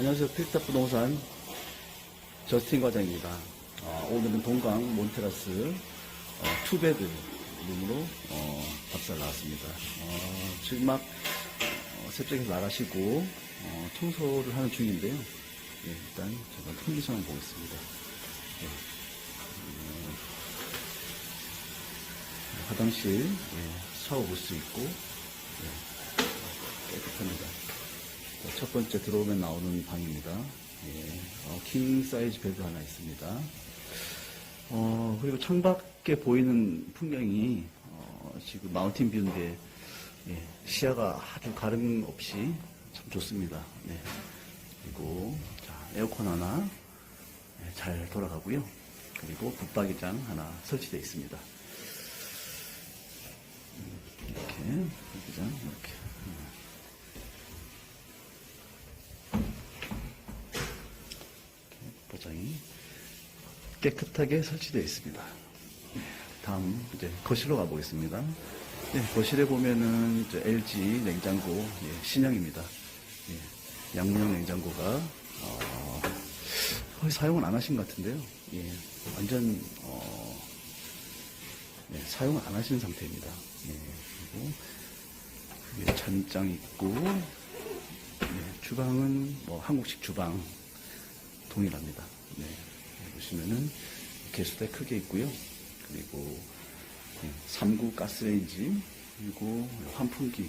안녕하세요. 필타 부동산 저스틴 과장입니다. 어, 오늘은 동강 몬테라스 어, 투베드 룸으로 어, 답사를 나왔습니다. 어, 지금 막 어, 새벽에서 나가시고 어, 청소를 하는 중인데요. 예, 일단 제가 컨디션 한번 보겠습니다. 예. 음, 화장실, 예, 샤워 볼 수 있고 예, 깨끗합니다. 자, 첫 번째 들어오면 나오는 방입니다. 예, 어, 킹 사이즈 베드 하나 있습니다. 어, 그리고 창밖에 보이는 풍경이 어, 지금 마운틴 뷰인데 예, 시야가 아주 가름 없이 참 좋습니다. 네. 그리고 자, 에어컨 하나 예, 잘 돌아가고요. 그리고 붙박이장 하나 설치되어 있습니다. 음, 이렇게 붙박이장 이렇게 포장이 깨끗하게 설치되어 있습니다. 네, 다음 이제 거실로 가보겠습니다. 네, 거실에 보면은 LG 냉장고 예, 신형입니다. 예, 양문형 냉장고가 어, 거의 사용을 안 하신 것 같은데요. 예, 완전 어, 네, 사용을 안 하신 상태입니다. 예, 그리고 위에 찬장 있고 예, 주방은 뭐 한국식 주방 동일합니다. 네. 보시면은 개수대 크게 있고요. 그리고 3구 가스레인지 그리고 환풍기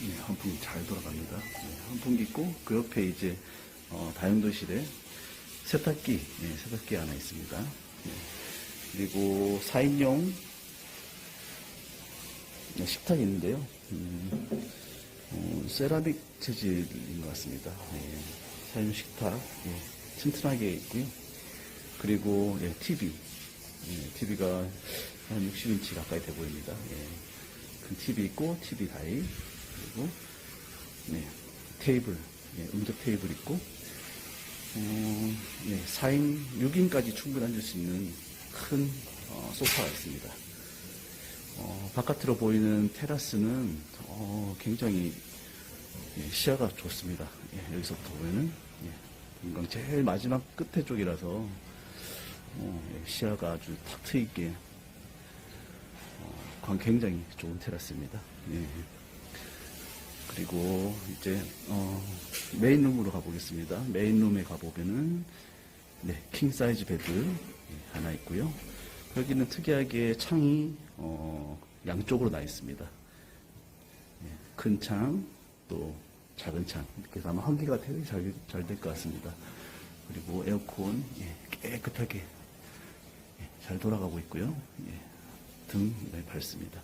네, 환풍기 잘 돌아갑니다. 네, 환풍기 있고 그 옆에 이제 어, 다용도실에 세탁기 네, 세탁기 하나 있습니다. 네. 그리고 4인용 네, 식탁이 있는데요. 음, 어, 세라믹 재질인 것 같습니다. 예, 사용 식탁 예, 튼튼하게 있고요. 그리고 예, TV, 예, TV가 한 60인치 가까이 돼 보입니다. 예, 큰 TV 있고 TV 다이 그리고 네, 테이블, 예, 음적 테이블 있고 어, 예, 4인, 6인까지 충분히 앉을 수 있는 큰 어, 소파가 있습니다. 어, 바깥으로 보이는 테라스는 어, 굉장히 예, 시야가 좋습니다. 예, 여기서부터 보면은 예, 금강 제일 마지막 끝에 쪽이라서 어, 예, 시야가 아주 탁 트이게 어, 광 굉장히 좋은 테라스입니다. 예. 그리고 이제 어, 메인룸으로 가보겠습니다. 메인룸에 가보면은 네, 킹 사이즈 베드 예, 하나 있고요. 여기는 특이하게 창이 어, 양쪽으로 나 있습니다. 예, 큰 창, 또 작은 창. 그래서 아마 환기가 되게 잘, 잘 될 것 같습니다. 그리고 에어컨 예, 깨끗하게 예, 잘 돌아가고 있고요. 예, 등 네, 밝습니다.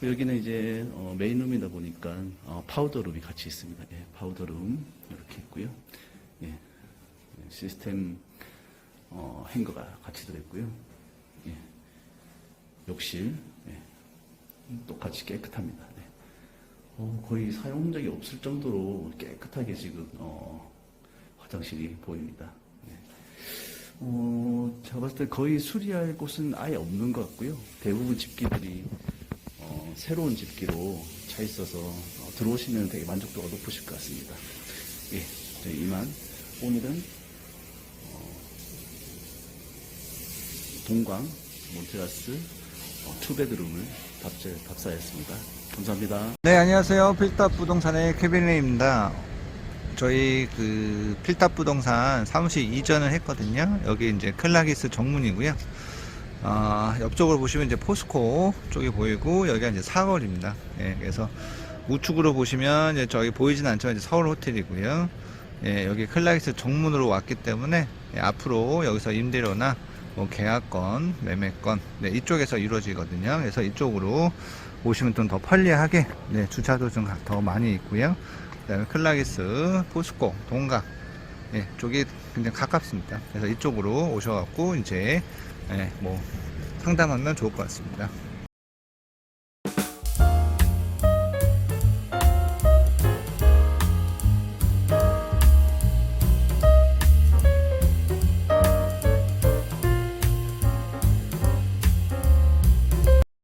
그리고 여기는 이제 어, 메인룸이다 보니까 어, 파우더룸이 같이 있습니다. 예, 파우더룸 이렇게 있고요. 예, 시스템 어, 행거가 같이 들어있고요. 예, 욕실 예, 똑같이 깨끗합니다. 네. 어, 거의 사용 적이 없을 정도로 깨끗하게 지금 어, 화장실이 보입니다. 네. 어, 제가 봤을 때 거의 수리할 곳은 아예 없는 것 같고요. 대부분 집기들이 어, 새로운 집기로 차 있어서 어, 들어오시면 되게 만족도가 높으실 것 같습니다. 예, 네, 이만 오늘은 동광 몬테라스 어, 투베드룸을 답사, 답사했습니다. 감사합니다. 네, 안녕하세요. 필탑 부동산의 케빈레입니다. 저희 그 필탑 부동산 사무실 이전을 했거든요. 여기 이제 클라기스 정문이고요. 아, 옆쪽으로 보시면 이제 포스코 쪽이 보이고 여기가 이제 사거리입니다. 예, 그래서 우측으로 보시면 이제 저기 보이진 않지만 이제 서울 호텔이고요. 예, 여기 클라기스 정문으로 왔기 때문에 예, 앞으로 여기서 임대료나 뭐 계약건, 매매건 네, 이쪽에서 이루어지거든요. 그래서 이쪽으로 오시면 좀 더 편리하게 네, 주차도 좀 더 많이 있고요. 그다음에 클라기스, 포스코, 동각 예, 쪽이 굉장히 가깝습니다. 그래서 이쪽으로 오셔갖고 이제 예, 뭐 상담하면 좋을 것 같습니다.